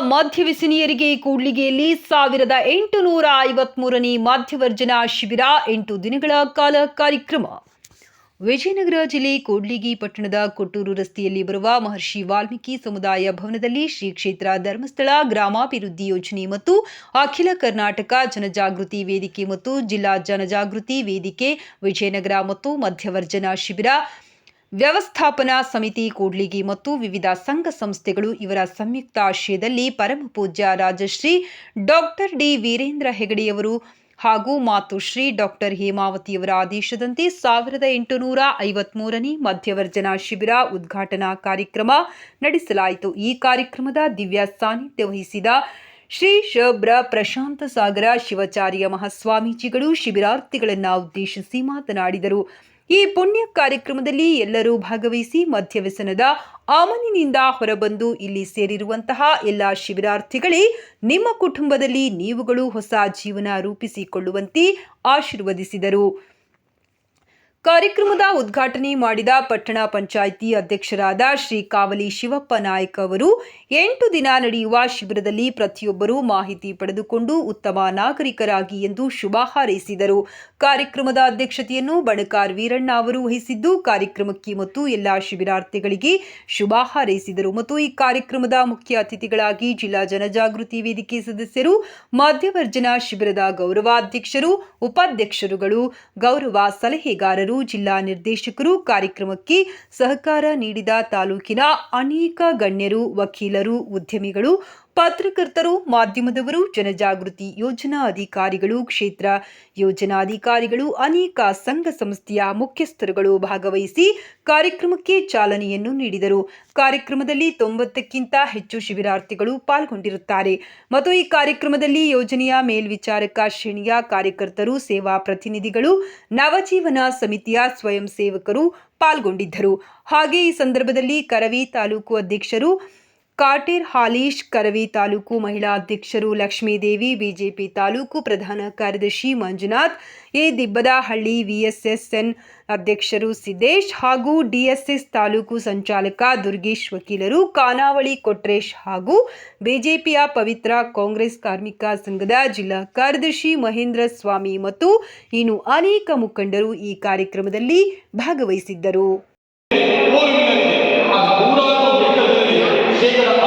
ಮದ್ಯವ್ಯಸನಿಯರಿಗೆ ಕೂಡ್ಲಿಗೆಯಲ್ಲಿ ಸಾವಿರದ ಎಂಟುನೂರ ಐವತ್ಮೂರನೇ ಮಧ್ಯವರ್ಜನಾ ಶಿಬಿರ ಎಂಟು ದಿನಗಳ ಕಾಲ ಕಾರ್ಯಕ್ರಮ. ವಿಜಯನಗರ ಜಿಲ್ಲೆ ಕೂಡ್ಲಿಗಿ ಪಟ್ಟಣದ ಕೊಟ್ಟೂರು ರಸ್ತೆಯಲ್ಲಿ ಬರುವ ಮಹರ್ಷಿ ವಾಲ್ಮೀಕಿ ಸಮುದಾಯ ಭವನದಲ್ಲಿ ಶ್ರೀ ಕ್ಷೇತ್ರ ಧರ್ಮಸ್ಥಳ ಗ್ರಾಮಾಭಿವೃದ್ಧಿ ಯೋಜನೆ ಮತ್ತು ಅಖಿಲ ಕರ್ನಾಟಕ ಜನಜಾಗೃತಿ ವೇದಿಕೆ ಮತ್ತು ಜಿಲ್ಲಾ ಜನಜಾಗೃತಿ ವೇದಿಕೆ, ವಿಜಯನಗರ ಮತ್ತು ಮಧ್ಯವರ್ಜನಾ ಶಿಬಿರ ವ್ಯವಸ್ಥಾಪನಾ ಸಮಿತಿ ಕೂಡ್ಲಿಗಿ ಮತ್ತು ವಿವಿಧ ಸಂಘ ಸಂಸ್ಥೆಗಳು ಇವರ ಸಂಯುಕ್ತ ಆಶ್ರಯದಲ್ಲಿ ಪರಮಪೂಜ್ಯ ರಾಜಶ್ರೀ ಡಾಕ್ಟರ್ ಡಿ ವೀರೇಂದ್ರ ಹೆಗಡೆಯವರು ಹಾಗೂ ಮಾತುಶ್ರೀ ಡಾಕ್ಟರ್ ಹೇಮಾವತಿಯವರ ಆದೇಶದಂತೆ ಸಾವಿರದ ಎಂಟುನೂರ ಐವತ್ಮೂರನೇ ಮಧ್ಯವರ್ಜನಾ ಶಿಬಿರ ಉದ್ಘಾಟನಾ ಕಾರ್ಯಕ್ರಮ ನಡೆಸಲಾಯಿತು. ಈ ಕಾರ್ಯಕ್ರಮದ ದಿವ್ಯ ಸಾನ್ನಿಧ್ಯ ವಹಿಸಿದ ಶ್ರೀ ಶಬ್ರ ಪ್ರಶಾಂತ ಸಾಗರ ಶಿವಾಚಾರ್ಯ ಮಹಾಸ್ವಾಮೀಜಿಗಳು ಶಿಬಿರಾರ್ಥಿಗಳನ್ನು ಉದ್ದೇಶಿಸಿ ಮಾತನಾಡಿದರು. ಈ ಪುಣ್ಯ ಕಾರ್ಯಕ್ರಮದಲ್ಲಿ ಎಲ್ಲರೂ ಭಾಗವಹಿಸಿ ಮದ್ಯವ್ಯಸನದ ಆಮನಿನಿಂದ ಹೊರಬಂದು ಇಲ್ಲಿ ಸೇರಿರುವಂತಹ ಎಲ್ಲ ಶಿಬಿರಾರ್ಥಿಗಳೇ, ನಿಮ್ಮ ಕುಟುಂಬದಲ್ಲಿ ನೀವುಗಳು ಹೊಸ ಜೀವನ ರೂಪಿಸಿಕೊಳ್ಳುವಂತೆ ಆಶೀರ್ವದಿಸಿದರು. ಕಾರ್ಯಕ್ರಮದ ಉದ್ಘಾಟನೆ ಮಾಡಿದ ಪಟ್ಟಣ ಪಂಚಾಯಿತಿ ಅಧ್ಯಕ್ಷರಾದ ಶ್ರೀ ಕಾವಲಿ ಶಿವಪ್ಪ ನಾಯ್ಕ ಅವರು, ಎಂಟು ದಿನ ನಡೆಯುವ ಶಿಬಿರದಲ್ಲಿ ಪ್ರತಿಯೊಬ್ಬರೂ ಮಾಹಿತಿ ಪಡೆದುಕೊಂಡು ಉತ್ತಮ ನಾಗರಿಕರಾಗಿ ಎಂದು ಶುಭ ಹಾರೈಸಿದರು. ಕಾರ್ಯಕ್ರಮದ ಅಧ್ಯಕ್ಷತೆಯನ್ನು ಬಣಕಾರ್ ವೀರಣ್ಣ ಅವರು ವಹಿಸಿದ್ದು, ಕಾರ್ಯಕ್ರಮಕ್ಕೆ ಮತ್ತು ಎಲ್ಲ ಶಿಬಿರಾರ್ಥಿಗಳಿಗೆ ಶುಭ ಹಾರೈಸಿದರು. ಮತ್ತು ಈ ಕಾರ್ಯಕ್ರಮದ ಮುಖ್ಯ ಅತಿಥಿಗಳಾಗಿ ಜಿಲ್ಲಾ ಜನಜಾಗೃತಿ ವೇದಿಕೆ ಸದಸ್ಯರು, ಮಧ್ಯವರ್ಜನ ಶಿಬಿರದ ಗೌರವಾಧ್ಯಕ್ಷರು, ಉಪಾಧ್ಯಕ್ಷರುಗಳು, ಗೌರವ ಸಲಹೆಗಾರರು ಜಿಲ್ಲಾ ನಿರ್ದೇಶಕರು ಕಾರ್ಯಕ್ರಮಕ್ಕೆ ಸಹಕಾರ ನೀಡಿದ ತಾಲೂಕಿನ ಅನೇಕ ಗಣ್ಯರು ವಕೀಲರು ಉದ್ಯಮಿಗಳು ಪತ್ರಕರ್ತರು, ಮಾಧ್ಯಮದವರು, ಜನಜಾಗೃತಿ ಯೋಜನಾ ಅಧಿಕಾರಿಗಳು, ಕ್ಷೇತ್ರ ಯೋಜನಾಧಿಕಾರಿಗಳು, ಅನೇಕ ಸಂಘ ಸಂಸ್ಥೆಯ ಮುಖ್ಯಸ್ಥರುಗಳು ಭಾಗವಹಿಸಿ ಕಾರ್ಯಕ್ರಮಕ್ಕೆ ಚಾಲನೆಯನ್ನು ನೀಡಿದರು. ಕಾರ್ಯಕ್ರಮದಲ್ಲಿ ತೊಂಬತ್ತಕ್ಕಿಂತ ಹೆಚ್ಚು ಶಿಬಿರಾರ್ಥಿಗಳು ಪಾಲ್ಗೊಂಡಿರುತ್ತಾರೆ. ಮತ್ತು ಈ ಕಾರ್ಯಕ್ರಮದಲ್ಲಿ ಯೋಜನೆಯ ಮೇಲ್ವಿಚಾರಕ ಶ್ರೇಣಿಯ ಕಾರ್ಯಕರ್ತರು, ಸೇವಾ ಪ್ರತಿನಿಧಿಗಳು, ನವಜೀವನ ಸಮಿತಿಯ ಸ್ವಯಂ ಸೇವಕರು ಪಾಲ್ಗೊಂಡಿದ್ದರು. ಹಾಗೆ ಈ ಸಂದರ್ಭದಲ್ಲಿ ಕರವಿ ತಾಲೂಕು ಅಧ್ಯಕ್ಷರು ಕಾಟೇರ್ ಹಾಲೀಶ್ ಕರವಿ ತಾಲೂಕು ಮಹಿಳಾ ಅಧ್ಯಕ್ಷರು ಲಕ್ಷ್ಮೀದೇವಿ, ಬಿಜೆಪಿ ತಾಲೂಕು ಪ್ರಧಾನ ಕಾರ್ಯದರ್ಶಿ ಮಂಜುನಾಥ್, ಎ. ದಿಬ್ಬದಹಳ್ಳಿ ವಿಎಸ್ಎಸ್ಎನ್ ಅಧ್ಯಕ್ಷರು ಸಿದ್ದೇಶ್ ಹಾಗೂ ಡಿಎಸ್ಎಸ್ ತಾಲೂಕು ಸಂಚಾಲಕ ದುರ್ಗೇಶ್ ವಕೀಲರು ಖಾನಾವಳಿ ಕೊಟ್ರೇಶ್ ಹಾಗೂ ಬಿಜೆಪಿಯ ಪವಿತ್ರ ಕಾಂಗ್ರೆಸ್ ಕಾರ್ಮಿಕ ಸಂಘದ ಜಿಲ್ಲಾ ಕಾರ್ಯದರ್ಶಿ ಮಹೇಂದ್ರ ಸ್ವಾಮಿ ಮತ್ತು ಇನ್ನು ಅನೇಕ ಮುಖಂಡರು ಈ ಕಾರ್ಯಕ್ರಮದಲ್ಲಿ ಭಾಗವಹಿಸಿದ್ದರು. Sigue